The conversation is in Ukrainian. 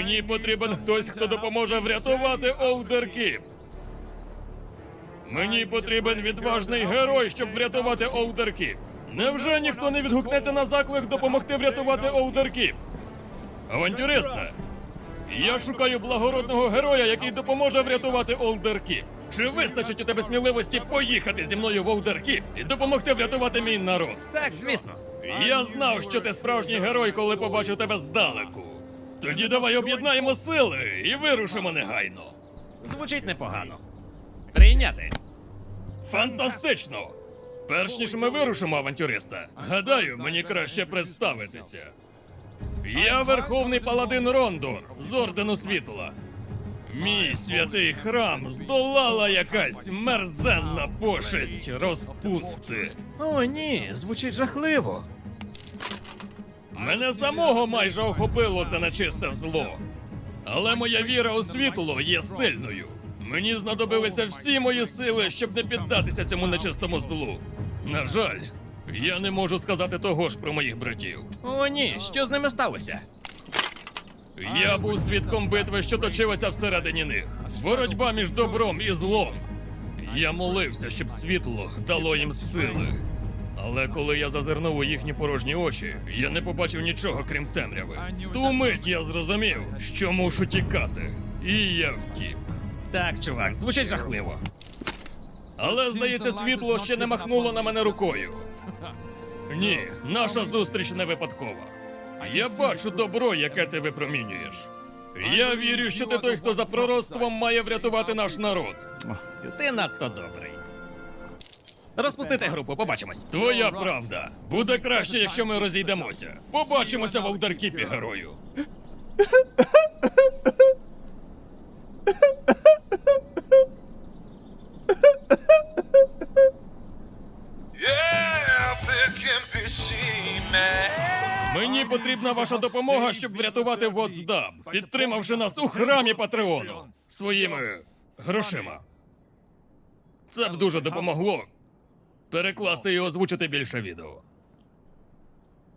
Мені потрібен хтось, хто допоможе врятувати Оудеркіп. Мені потрібен відважний герой, щоб врятувати Оудеркіп. Невже ніхто не відгукнеться на заклик допомогти врятувати Оудеркіп? Авантюриста, я шукаю благородного героя, який допоможе врятувати Олдеркіп. Чи вистачить у тебе сміливості поїхати зі мною в Олдеркіп і допомогти врятувати мій народ? Так, звісно. Я знав, що ти справжній герой, коли побачив тебе здалеку. Тоді давай об'єднаємо сили і вирушимо негайно. Звучить непогано. Прийняти. Фантастично! Перш ніж ми вирушимо, авантюриста, гадаю, мені краще представитися. Я верховний паладин Рондор з ордену світла. Мій святий храм здолала якась мерзенна пошесть розпусти. О, ні, звучить жахливо. Мене самого майже охопило це нечисте зло. Але моя віра у світло є сильною. Мені знадобилися всі мої сили, щоб не піддатися цьому нечистому злу. На жаль, я не можу сказати того ж про моїх братів. О, ні, що з ними сталося? Я був свідком битви, що точилася всередині них. Боротьба між добром і злом. Я молився, щоб світло дало їм сили. Але коли я зазирнув у їхні порожні очі, я не побачив нічого, крім темряви. Ту мить я зрозумів, що мушу тікати. І я втік. Так, чувак, звучить жахливо. Але, здається, світло ще не махнуло на мене рукою. Ні, наша зустріч не випадкова. Я бачу добро, яке ти випромінюєш. Я вірю, що ти той, хто за пророцтвом має врятувати наш народ. Ти надто добрий. Розпустити групу, побачимось. Твоя правда. Буде краще, якщо ми розійдемося. Побачимося в Олдаркіпі, герою. Мені потрібна ваша допомога, щоб врятувати Воцдаб, підтримавши нас у храмі Патреону своїми грошима. Це б дуже допомогло перекласти і озвучити більше відео.